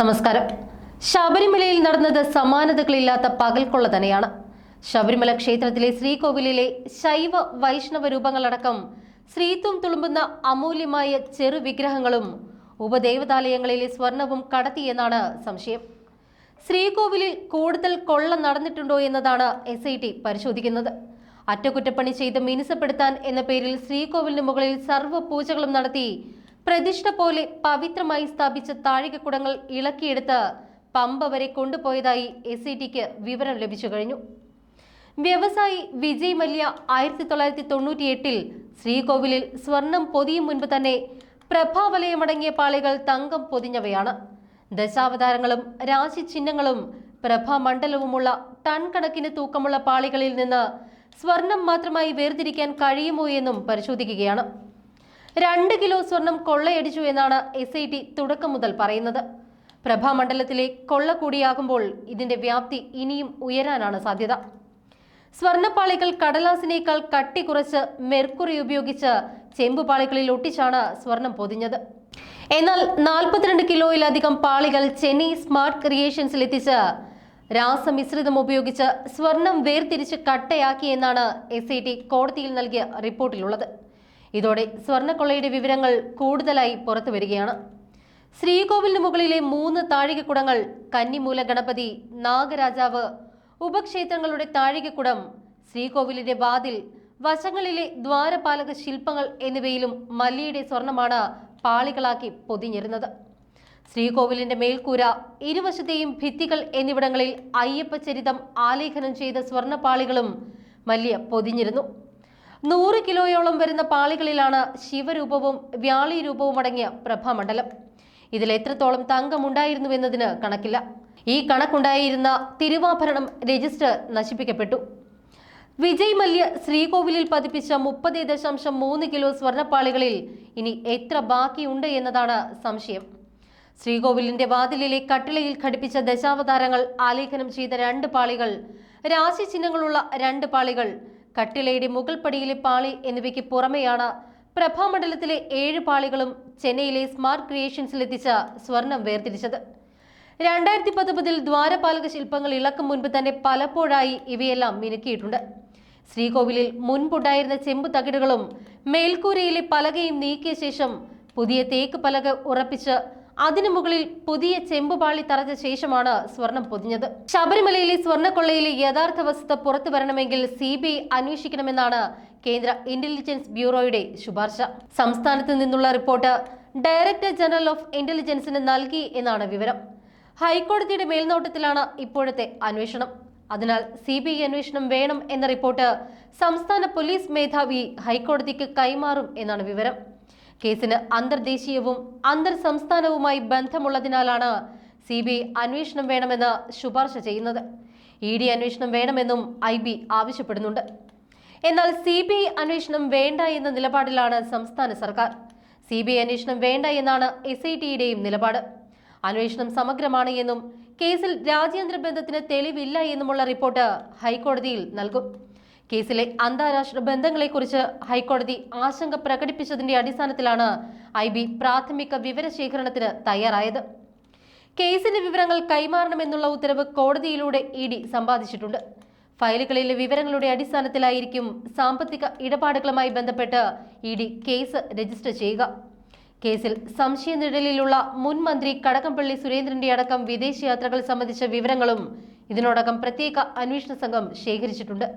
നമസ്കാരം. ശബരിമലയിൽ നടന്നത് സമാനതകളില്ലാത്ത പകൽക്കൊള്ള തന്നെയാണ്. ശബരിമല ക്ഷേത്രത്തിലെ ശ്രീകോവിലിലെ ശൈവ വൈഷ്ണവ രൂപങ്ങളടക്കം സ്ത്രീത്വം തുളുമ്പുന്ന അമൂല്യമായ ചെറു വിഗ്രഹങ്ങളും ഉപദേവതാലയങ്ങളിലെ സ്വർണവും കടത്തിയെന്നാണ് സംശയം. ശ്രീകോവിലിൽ കൂടുതൽ കൊള്ള നടന്നിട്ടുണ്ടോ എന്നതാണ് എസ് ഐ ടി പരിശോധിക്കുന്നത്. അറ്റകുറ്റപ്പണി ചെയ്ത് മിനുസപ്പെടുത്താൻ എന്ന പേരിൽ ശ്രീകോവിലിന് മുകളിൽ സർവ പൂജകളും നടത്തി പ്രതിഷ്ഠ പോലെ പവിത്രമായി സ്ഥാപിച്ച താഴികക്കുടങ്ങൾ ഇളക്കിയെടുത്ത് പമ്പ വരെ കൊണ്ടുപോയതായി എസ് ഇ ടിക്ക് വിവരം ലഭിച്ചു കഴിഞ്ഞു. വ്യവസായി വിജയ് മല്യ ആയിരത്തി തൊള്ളായിരത്തി തൊണ്ണൂറ്റി എട്ടിൽ ശ്രീകോവിലിൽ സ്വർണം പൊതിയും മുൻപ് തന്നെ പ്രഭാവലയമടങ്ങിയ പാളികൾ തങ്കം പൊതിഞ്ഞവയാണ്. ദശാവതാരങ്ങളും രാശിചിഹ്നങ്ങളും പ്രഭാമണ്ഡലവുമുള്ള ടൺ കണക്കിന് തൂക്കമുള്ള പാളികളിൽ നിന്ന് സ്വർണം മാത്രമായി വേർതിരിക്കാൻ കഴിയുമോ എന്നും പരിശോധിക്കുകയാണ്. രണ്ട് കിലോ സ്വർണം കൊള്ളയടിച്ചു എന്നാണ് എസ് ഐ ടി തുടക്കം മുതൽ പറയുന്നത്. പ്രഭാമണ്ഡലത്തിലെ കൊള്ള കൂടിയാകുമ്പോൾ ഇതിന്റെ വ്യാപ്തി ഇനിയും ഉയരാനാണ് സാധ്യത. സ്വർണപ്പാളികൾ കടലാസിനേക്കാൾ കട്ടി കുറച്ച് മെർക്കുറി ഉപയോഗിച്ച് ചെമ്പുപാളികളിൽ ഒട്ടിച്ചാണ് സ്വർണം പൊതിഞ്ഞത്. എന്നാൽ നാൽപ്പത്തിരണ്ട് കിലോയിലധികം പാളികൾ ചെന്നൈ സ്മാർട്ട് ക്രിയേഷൻസിൽ എത്തിച്ച് രാസമിശ്രിതം ഉപയോഗിച്ച് സ്വർണം വേർതിരിച്ച് കട്ടയാക്കിയെന്നാണ് എസ് ഐ ടി കോടതിയിൽ നൽകിയ റിപ്പോർട്ടിലുള്ളത്. ഇതോടെ സ്വർണക്കൊള്ളയുടെ വിവരങ്ങൾ കൂടുതലായി പുറത്തു വരികയാണ്. ശ്രീകോവിലിന് മുകളിലെ മൂന്ന് താഴികക്കുടങ്ങൾ കന്നിമൂല ഗണപതി നാഗരാജാവ് ഉപക്ഷേത്രങ്ങളുടെ താഴികക്കുടം ശ്രീകോവിലിന്റെ വാതിൽ വശങ്ങളിലെ ദ്വാരപാലക ശില്പങ്ങൾ എന്നിവയിലും മല്ലിയുടെ സ്വർണമാണ് പാളികളാക്കി പൊതിഞ്ഞിരുന്നത്. ശ്രീകോവിലിന്റെ മേൽക്കൂര ഇരുവശത്തെയും ഭിത്തികൾ എന്നിവിടങ്ങളിൽ അയ്യപ്പ ചരിതം ആലേഖനം ചെയ്ത സ്വർണപാളികളും മല്യ പൊതിഞ്ഞിരുന്നു. നൂറ് കിലോയോളം വരുന്ന പാളികളിലാണ് ശിവരൂപവും വ്യാളി രൂപവും അടങ്ങിയ പ്രഭാമണ്ഡലം. ഇതിൽ എത്രത്തോളം തങ്കം ഉണ്ടായിരുന്നുവെന്നതിന് കണക്കില്ല. ഈ കണക്കുണ്ടായിരുന്ന തിരുവാഭരണം രജിസ്റ്റർ നശിപ്പിക്കപ്പെട്ടു. വിജയ് മല്യ ശ്രീകോവിലിൽ പതിപ്പിച്ച മുപ്പത് ദശാംശം മൂന്ന് കിലോ സ്വർണപ്പാളികളിൽ ഇനി എത്ര ബാക്കിയുണ്ട് എന്നതാണ് സംശയം. ശ്രീകോവിലിന്റെ വാതിലിലെ കട്ടിളയിൽ ഘടിപ്പിച്ച ദശാവതാരങ്ങൾ ആലേഖനം ചെയ്ത രണ്ട് പാളികൾ രാശി ചിഹ്നങ്ങളുള്ള രണ്ട് പാളികൾ കട്ടിളയുടെ മുകൾ പടിയിലെ പാളി എന്നിവയ്ക്ക് പുറമെയാണ് പ്രഭാമണ്ഡലത്തിലെ ഏഴ് പാളികളും ചെന്നൈയിലെ സ്മാർട്ട് ക്രിയേഷൻസിൽ എത്തിച്ച സ്വർണം വേർതിരിച്ചത്. രണ്ടായിരത്തി പത്തൊമ്പതിൽ ദ്വാരപാലക ശില്പങ്ങൾ ഇളക്കും മുൻപ് തന്നെ പലപ്പോഴായി ഇവയെല്ലാം മിനുക്കിയിട്ടുണ്ട്. ശ്രീകോവിലിൽ മുൻപുണ്ടായിരുന്ന ചെമ്പ് തകിടുകളും മേൽക്കൂരയിലെ പലകയും നീക്കിയ ശേഷം പുതിയ തേക്ക് പലക ഉറപ്പിച്ച് അതിനു മുകളിൽ പുതിയ ചെമ്പുപാളി തറച്ച ശേഷമാണ് സ്വർണം പൊതിഞ്ഞത്. ശബരിമലയിലെ സ്വർണക്കൊള്ളയിലെ യഥാർത്ഥ വസ്തുത പുറത്തു വരണമെങ്കിൽ സി ബി ഐ അന്വേഷിക്കണമെന്നാണ് കേന്ദ്ര ഇന്റലിജൻസ് ബ്യൂറോയുടെ ശുപാർശ. സംസ്ഥാനത്ത് നിന്നുള്ള റിപ്പോർട്ട് ഡയറക്ടർ ജനറൽ ഓഫ് ഇന്റലിജൻസിന് നൽകി എന്നാണ് വിവരം. ഹൈക്കോടതിയുടെ മേൽനോട്ടത്തിലാണ് ഇപ്പോഴത്തെ അന്വേഷണം. അതിനാൽ സി ബി ഐ അന്വേഷണം വേണം എന്ന റിപ്പോർട്ട് സംസ്ഥാന പോലീസ് മേധാവി ഹൈക്കോടതിക്ക് കൈമാറും എന്നാണ് വിവരം. കേസിന് അന്തർദേശീയവും അന്തർ സംസ്ഥാനവുമായി ബന്ധമുള്ളതിനാലാണ് സി ബി ഐ അന്വേഷണം വേണമെന്ന് ശുപാർശ ചെയ്യുന്നത്. ഇ ഡി അന്വേഷണം വേണമെന്നും ഐ ബി ആവശ്യപ്പെടുന്നുണ്ട്. എന്നാൽ സി ബി ഐ അന്വേഷണം വേണ്ട എന്ന നിലപാടിലാണ് സംസ്ഥാന സർക്കാർ. സി ബി ഐ അന്വേഷണം വേണ്ട എന്നാണ് എസ് ഐ ടിയുടെയും നിലപാട്. അന്വേഷണം സമഗ്രമാണ് എന്നും കേസിൽ രാജ്യാന്തര ബന്ധത്തിന് തെളിവില്ല എന്നുമുള്ള റിപ്പോർട്ട് ഹൈക്കോടതിയിൽ നൽകും. കേസിലെ അന്താരാഷ്ട്ര ബന്ധങ്ങളെക്കുറിച്ച് ഹൈക്കോടതി ആശങ്ക പ്രകടിപ്പിച്ചതിന്റെ അടിസ്ഥാനത്തിലാണ് ഐ ബി പ്രാഥമിക വിവരശേഖരണത്തിന് തയ്യാറായത്. കേസിന്റെ വിവരങ്ങൾ കൈമാറണമെന്നുള്ള ഉത്തരവ് കോടതിയിലൂടെ ഇ ഡി സമ്പാദിച്ചിട്ടുണ്ട്. ഫയലുകളിലെ വിവരങ്ങളുടെ അടിസ്ഥാനത്തിലായിരിക്കും സാമ്പത്തിക ഇടപാടുകളുമായി ബന്ധപ്പെട്ട് ഇ ഡി കേസ് രജിസ്റ്റർ ചെയ്യുക. കേസിൽ സംശയനിഴലിലുള്ള മുൻ മന്ത്രി കടകംപള്ളി സുരേന്ദ്രന്റെ അടക്കം വിദേശയാത്രകൾ സംബന്ധിച്ച വിവരങ്ങളും ഇതിനോടകം പ്രത്യേക അന്വേഷണ സംഘം ശേഖരിച്ചിട്ടുണ്ട്.